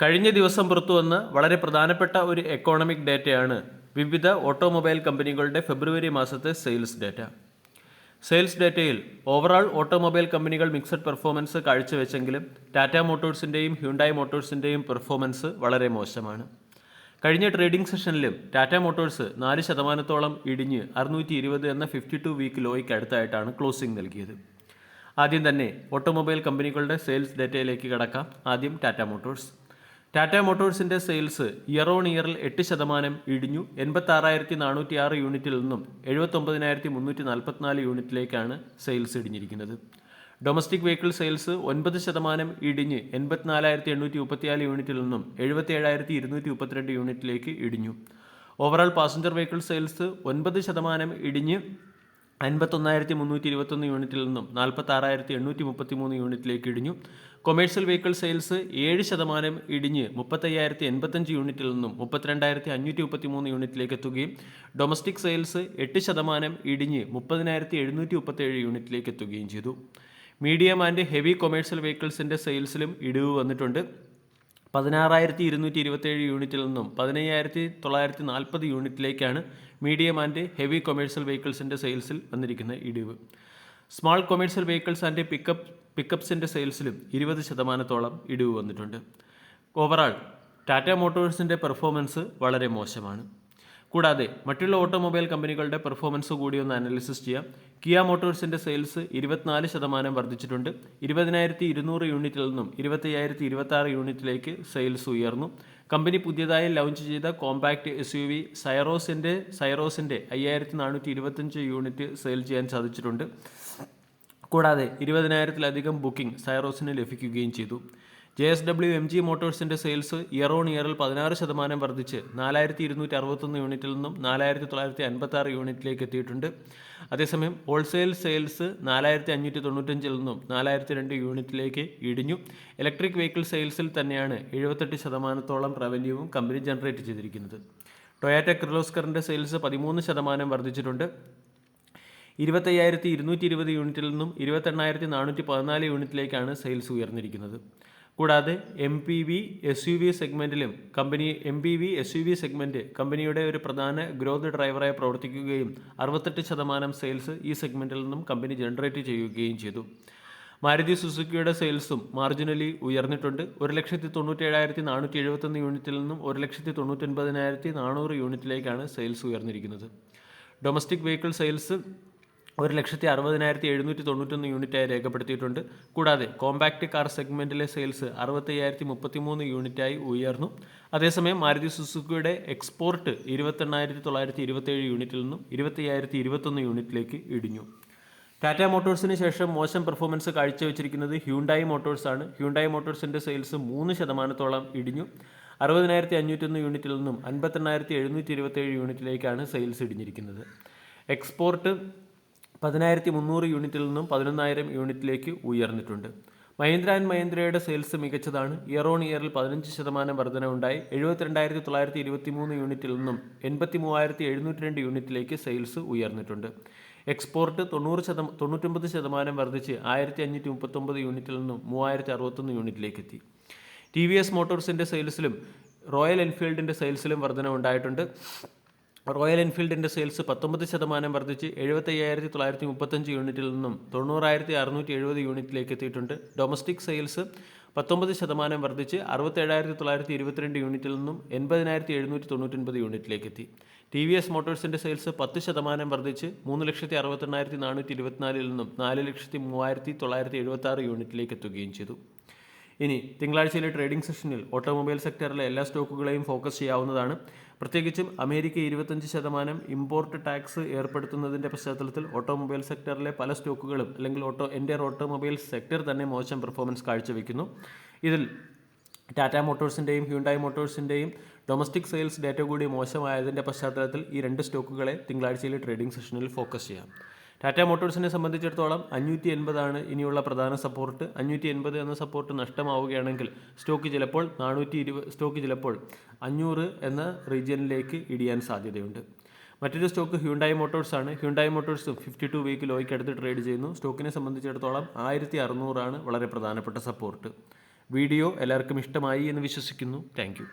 കഴിഞ്ഞ ദിവസം പുറത്തുവന്ന വളരെ പ്രധാനപ്പെട്ട ഒരു എക്കോണമിക് ഡേറ്റയാണ് വിവിധ ഓട്ടോമൊബൈൽ കമ്പനികളുടെ ഫെബ്രുവരി മാസത്തെ സെയിൽസ് ഡേറ്റ സെയിൽസ് ഡേറ്റയിൽ ഓവറാൾ ഓട്ടോമൊബൈൽ കമ്പനികൾ മിക്സഡ് പെർഫോമൻസ് കാഴ്ചവെച്ചെങ്കിലും ടാറ്റ മോട്ടോഴ്സിന്റെയും ഹ്യൂണ്ടായി മോട്ടോഴ്സിന്റെയും പെർഫോമൻസ് വളരെ മോശമാണ്. കഴിഞ്ഞ ട്രേഡിംഗ് സെഷനിലും ടാറ്റ മോട്ടോഴ്സ് നാല് ശതമാനത്തോളം ഇടിഞ്ഞ് അറുന്നൂറ്റി ഇരുപത് എന്ന ഫിഫ്റ്റി ടു വീക്ക് ലോയ്ക്ക് അടുത്തായിട്ടാണ് ക്ലോസിംഗ് നൽകിയത്. ആദ്യം തന്നെ ഓട്ടോമൊബൈൽ കമ്പനികളുടെ സെയിൽസ് ഡേറ്റയിലേക്ക് കടക്കാം. ആദ്യം ടാറ്റ മോട്ടോഴ്സ് ടാറ്റ മോട്ടോഴ്സിന്റെ സെയിൽസ് ഇയർ ഓൺ ഇയറിൽ എട്ട് ശതമാനം ഇടിഞ്ഞു എൺപത്തി ആറായിരത്തി നാനൂറ്റി ആറ് യൂണിറ്റിൽ നിന്നും എഴുപത്തൊമ്പതിനായിരത്തി മുന്നൂറ്റി നാൽപ്പത്തിനാല് യൂണിറ്റിലേക്കാണ് സെയിൽസ് ഇടിഞ്ഞിരിക്കുന്നത്. ഡൊമസ്റ്റിക് വെഹിക്കിൾ സെയിൽസ് ഒൻപത് ശതമാനം ഇടിഞ്ഞ് എൺപത്തിനാലായിരത്തി എണ്ണൂറ്റി മുപ്പത്തിനാല് യൂണിറ്റിൽ നിന്നും എഴുപത്തി ഏഴായിരത്തി ഇരുന്നൂറ്റി മുപ്പത്തിരണ്ട് യൂണിറ്റിലേക്ക് ഇടിഞ്ഞു. ഓവറോൾ പാസഞ്ചർ വെഹിക്കിൾ സെയിൽസ് ഒൻപത് ശതമാനം ഇടിഞ്ഞ് അൻപത്തൊന്നായിരത്തി മുന്നൂറ്റി ഇരുപത്തൊന്ന് യൂണിറ്റിൽ നിന്നും നാൽപ്പത്തി ആറായിരത്തി എണ്ണൂറ്റി മുപ്പത്തി മൂന്ന് യൂണിറ്റിലേക്ക് ഇടിഞ്ഞു. കൊമേഴ്ഷ്യൽ വെഹിക്കിൾ സെയിൽസ് ഏഴ് ശതമാനം ഇടിഞ്ഞ് മുപ്പത്തയ്യായിരത്തി എൺപത്തഞ്ച് യൂണിറ്റിൽ നിന്നും മുപ്പത്തിരണ്ടായിരത്തി അഞ്ഞൂറ്റി മുപ്പത്തി മൂന്ന് യൂണിറ്റിലേക്ക് എത്തുകയും ഡൊമസ്റ്റിക് സെയിൽസ് എട്ട് ശതമാനം ഇടിഞ്ഞ് മുപ്പതിനായിരത്തി എഴുന്നൂറ്റി മുപ്പത്തേഴ് യൂണിറ്റിലേക്ക് എത്തുകയും ചെയ്തു. മീഡിയം ആൻഡ് ഹെവി കൊമേഴ്ഷ്യൽ വെഹിക്കിൾസിന്റെ സെയിൽസിലും ഇടിവ് വന്നിട്ടുണ്ട്. പതിനാറായിരത്തി ഇരുന്നൂറ്റി ഇരുപത്തേഴ് യൂണിറ്റിൽ നിന്നും പതിനയ്യായിരത്തി തൊള്ളായിരത്തി നാൽപ്പത് യൂണിറ്റിലേക്കാണ് മീഡിയം ആൻഡ് ഹെവി കൊമേഴ്സ്യൽ വെഹിക്കിൾസിന്റെ സെയിൽസിൽ വന്നിരിക്കുന്ന ഇടിവ്. Small commercial vehicles and pickup പിക്കപ്സിന്റെ സെയിൽസിലും ഇരുപത് ശതമാനത്തോളം ഇടിവ് വന്നിട്ടുണ്ട്. ഓവറാൾ ടാറ്റ മോട്ടോഴ്സിന്റെ പെർഫോമൻസ് വളരെ മോശമാണ്. കൂടാതെ മറ്റുള്ള ഓട്ടോമൊബൈൽ കമ്പനികളുടെ പെർഫോമൻസ് കൂടി ഒന്ന് അനാലിസിസ് ചെയ്യാം. കിയ മോട്ടോഴ്സിന്റെ സെയിൽസ് ഇരുപത്തിനാല് ശതമാനം വർദ്ധിച്ചിട്ടുണ്ട്. ഇരുപതിനായിരത്തി ഇരുന്നൂറ് യൂണിറ്റിൽ നിന്നും ഇരുപത്തയ്യായിരത്തി ഇരുപത്തി യൂണിറ്റിലേക്ക് സെയിൽസ് ഉയർന്നു. കമ്പനി പുതിയതായി ലോഞ്ച് ചെയ്ത കോമ്പാക്ട് എസ് യു വി സൈറോസിന്റെ സൈറോസിന്റെ അയ്യായിരത്തി നാനൂറ്റി ഇരുപത്തഞ്ച് യൂണിറ്റ് സെയിൽ ചെയ്യാൻ സാധിച്ചിട്ടുണ്ട്. കൂടാതെ ഇരുപതിനായിരത്തിലധികം ബുക്കിംഗ് സൈറോസിന് ലഭിക്കുകയും ചെയ്തു. J S W M G മോട്ടോഴ്സിന്റെ sales year on ഇയറിൽ പതിനാറ് ശതമാനം വർദ്ധിച്ച് നാലായിരത്തി ഇരുന്നൂറ്റി അറുപത്തൊന്ന് യൂണിറ്റിൽ നിന്നും നാലായിരത്തി തൊള്ളായിരത്തി അൻപത്തി ആറ് യൂണിറ്റിലേക്ക് എത്തിയിട്ടുണ്ട്. അതേസമയം ഹോൾസെയിൽ സെയിൽസ് നാലായിരത്തി അഞ്ഞൂറ്റി തൊണ്ണൂറ്റഞ്ചിൽ നിന്നും നാലായിരത്തി രണ്ട് യൂണിറ്റിലേക്ക് ഇടിഞ്ഞു. ഇലക്ട്രിക് വെഹിക്കിൾ സെയിൽസിൽ തന്നെയാണ് എഴുപത്തെട്ട് ശതമാനത്തോളം റവന്യൂവും കമ്പനി ജനറേറ്റ് ചെയ്തിരിക്കുന്നത്. ടൊയാറ്റ കിർലോസ്കറിന്റെ സെയിൽസ് പതിമൂന്ന് ശതമാനം വർദ്ധിച്ചിട്ടുണ്ട്. ഇരുപത്തയ്യായിരത്തി ഇരുന്നൂറ്റി ഇരുപത് യൂണിറ്റിൽ നിന്നും ഇരുപത്തെണ്ണായിരത്തി നാനൂറ്റി പതിനാല് യൂണിറ്റിലേക്കാണ് സെയിൽസ് ഉയർന്നിരിക്കുന്നത്. കൂടാതെ M P V S U V സെഗ്മെന്റിലും company M P V S U V segment കമ്പനിയുടെ ഒരു പ്രധാന ഗ്രോത്ത് ഡ്രൈവറായി പ്രവർത്തിക്കുകയും അറുപത്തെട്ട് ശതമാനം സെയിൽസ് ഈ സെഗ്മെന്റിൽ നിന്നും കമ്പനി ജനറേറ്റ് ചെയ്യുകയും ചെയ്തു. മാരുതി സുസുക്കിയുടെ സെയിൽസും മാർജിനലി ഉയർന്നിട്ടുണ്ട്. ഒരു ലക്ഷത്തി തൊണ്ണൂറ്റേഴായിരത്തി നാനൂറ്റി എഴുപത്തൊന്ന് യൂണിറ്റിൽ നിന്നും ഒരു ലക്ഷത്തി തൊണ്ണൂറ്റൊൻപതിനായിരത്തി നാനൂറ് യൂണിറ്റിലേക്കാണ് സെയിൽസ് ഉയർന്നിരിക്കുന്നത്. ഡൊമസ്റ്റിക് വെഹിക്കിൾ സെയിൽസ് ഒരു ലക്ഷത്തി അറുപതിനായിരത്തി എഴുന്നൂറ്റി തൊണ്ണൂറ്റൊന്ന് യൂണിറ്റായി രേഖപ്പെടുത്തിയിട്ടുണ്ട്. കൂടാതെ കോമ്പാക്റ്റ് കാർ സെഗ്മെന്റിലെ സെയിൽസ് അറുപത്തയ്യായിരത്തി മുപ്പത്തിമൂന്ന് യൂണിറ്റായി ഉയർന്നു. അതേസമയം മാരുതി സുസുക്കിയുടെ എക്സ്പോർട്ട് ഇരുപത്തെണ്ണായിരത്തി തൊള്ളായിരത്തി ഇരുപത്തേഴ് യൂണിറ്റിൽ നിന്നും ഇരുപത്തയ്യായിരത്തി ഇരുപത്തൊന്ന് യൂണിറ്റിലേക്ക് ഇടിഞ്ഞു. ടാറ്റ മോട്ടോഴ്സിന് ശേഷം മോശം പെർഫോമൻസ് കാഴ്ചവെച്ചിരിക്കുന്നത് ഹ്യൂണ്ടായി മോട്ടോഴ്സാണ് ഹ്യൂണ്ടായി മോട്ടോഴ്സിന്റെ സെയിൽസ് മൂന്ന് ശതമാനത്തോളം ഇടിഞ്ഞു. അറുപതിനായിരത്തി അഞ്ഞൂറ്റൊന്ന് യൂണിറ്റിൽ നിന്നും അൻപത്തെണ്ണായിരത്തി എഴുന്നൂറ്റി ഇരുപത്തേഴ് യൂണിറ്റിലേക്കാണ് സെയിൽസ് ഇടിഞ്ഞിരിക്കുന്നത്. എക്സ്പോർട്ട് പതിനായിരത്തി മുന്നൂറ് യൂണിറ്റിൽ നിന്നും പതിനൊന്നായിരം യൂണിറ്റിലേക്ക് ഉയർന്നിട്ടുണ്ട്. മഹീന്ദ്ര ആൻഡ് മഹീന്ദ്രയുടെ സെയിൽസ് മികച്ചതാണ്. ഇയർ ഓൺ ഇയറിൽ പതിനഞ്ച് ശതമാനം വർധനവുണ്ടായി. എഴുപത്തിരണ്ടായിരത്തി തൊള്ളായിരത്തി ഇരുപത്തി മൂന്ന് യൂണിറ്റിൽ നിന്നും എൺപത്തി മൂവായിരത്തി എഴുന്നൂറ്റി രണ്ട് യൂണിറ്റിലേക്ക് സെയിൽസ് ഉയർന്നിട്ടുണ്ട്. എക്സ്പോർട്ട് തൊണ്ണൂറ് ശതം തൊണ്ണൂറ്റൊമ്പത് ശതമാനം വർദ്ധിച്ച് ആയിരത്തി അഞ്ഞൂറ്റി മുപ്പത്തൊമ്പത് യൂണിറ്റിൽ നിന്നും മൂവായിരത്തി അറുപത്തൊന്ന് യൂണിറ്റിലേക്ക് എത്തി ടി വി എസ് മോട്ടോഴ്സിന്റെ സെയിൽസിലും റോയൽ എൻഫീൽഡിന്റെ സെയിൽസിലും വർധന ഉണ്ടായിട്ടുണ്ട് റോയൽ എൻഫീൽഡിന്റെ സെയിൽസ് പത്തൊമ്പത് ശതമാനം വർദ്ധിച്ച് എഴുപത്തയ്യായിരത്തി തൊള്ളായിരത്തി മുപ്പത്തഞ്ച് യൂണിറ്റിൽ നിന്നും തൊണ്ണൂറായിരത്തി അറുന്നൂറ്റി എഴുപത് യൂണിറ്റിലേക്ക് എത്തിയിട്ടുണ്ട്. ഡൊമസ്റ്റിക് സെയിൽസ് പത്തൊമ്പത് ശതമാനം വർദ്ധിച്ച് അറുപത്തേഴായിരത്തി തൊള്ളായിരത്തി ഇരുപത്തിരണ്ട് യൂണിറ്റിൽ നിന്നും എൺപതിനായിരത്തി എഴുന്നൂറ്റി തൊണ്ണൂറ്റൊൻപത് യൂണിറ്റിലേക്ക് എത്തി. ടി വി എസ് മോട്ടോഴ്സിന്റെ സെയിൽസ് പത്ത് ശതമാനം വർദ്ധിച്ച് മൂന്ന് ലക്ഷത്തി അറുപത്തെണ്ണായിരത്തി നാനൂറ്റി ഇരുപത്തിനാലിൽ നിന്നും നാല് ലക്ഷത്തി മൂവായിരത്തി തൊള്ളായിരത്തി എഴുപത്തി ആറ് യൂണിറ്റിലേക്ക് എത്തുകയും ചെയ്തു. ഇനി തിങ്കളാഴ്ചയിലെ ട്രേഡിംഗ് സെഷനിൽ ഓട്ടോമൊബൈൽ സെക്ടറിലെ എല്ലാ സ്റ്റോക്കുകളെയും ഫോക്കസ് ചെയ്യാവുന്നതാണ്. പ്രത്യേകിച്ചും അമേരിക്ക ഇരുപത്തഞ്ച് ശതമാനം ഇമ്പോർട്ട് ടാക്സ് ഏർപ്പെടുത്തുന്നതിന്റെ പശ്ചാത്തലത്തിൽ ഓട്ടോമൊബൈൽ സെക്ടറിലെ പല സ്റ്റോക്കുകളും അല്ലെങ്കിൽ ഓട്ടോ എന്റെ ഓട്ടോമൊബൈൽ സെക്ടർ തന്നെ മോശം പെർഫോമൻസ് കാഴ്ചവെക്കുന്നു. ഇതിൽ ടാറ്റ മോട്ടോഴ്സിന്റെയും ഹ്യൂണ്ടായി മോട്ടോഴ്സിന്റെയും ഡൊമസ്റ്റിക് സെയിൽസ് ഡേറ്റ കൂടി മോശമായതിന്റെ പശ്ചാത്തലത്തിൽ ഈ രണ്ട് സ്റ്റോക്കുകളെ തിങ്കളാഴ്ചയിലെ ട്രേഡിംഗ് സെഷനിൽ ഫോക്കസ് ചെയ്യാം. ടാറ്റ മോട്ടോഴ്സിനെ സംബന്ധിച്ചിടത്തോളം അഞ്ഞൂറ്റി എൺപതാണ് ഇനിയുള്ള പ്രധാന സപ്പോർട്ട് അഞ്ഞൂറ്റി എൺപത് എന്ന സപ്പോർട്ട് നഷ്ടമാവുകയാണെങ്കിൽ സ്റ്റോക്ക് ചിലപ്പോൾ നാനൂറ്റി ഇരുപത് സ്റ്റോക്ക് ചിലപ്പോൾ അഞ്ഞൂറ് എന്ന റീജിയനിലേക്ക് ഇടിയാൻ സാധ്യതയുണ്ട്. മറ്റൊരു സ്റ്റോക്ക് ഹ്യൂണ്ടായി മോട്ടോഴ്സ് ആണ്. Hyundai Motors fifty two week ലോയ്ക്ക് അടുത്ത് ട്രേഡ് ചെയ്യുന്നു. സ്റ്റോക്കിനെ സംബന്ധിച്ചിടത്തോളം ആയിരത്തി അറുന്നൂറാണ് വളരെ പ്രധാനപ്പെട്ട സപ്പോർട്ട് വീഡിയോ എല്ലാവർക്കും ഇഷ്ടമായി എന്ന് വിശ്വസിക്കുന്നു. താങ്ക്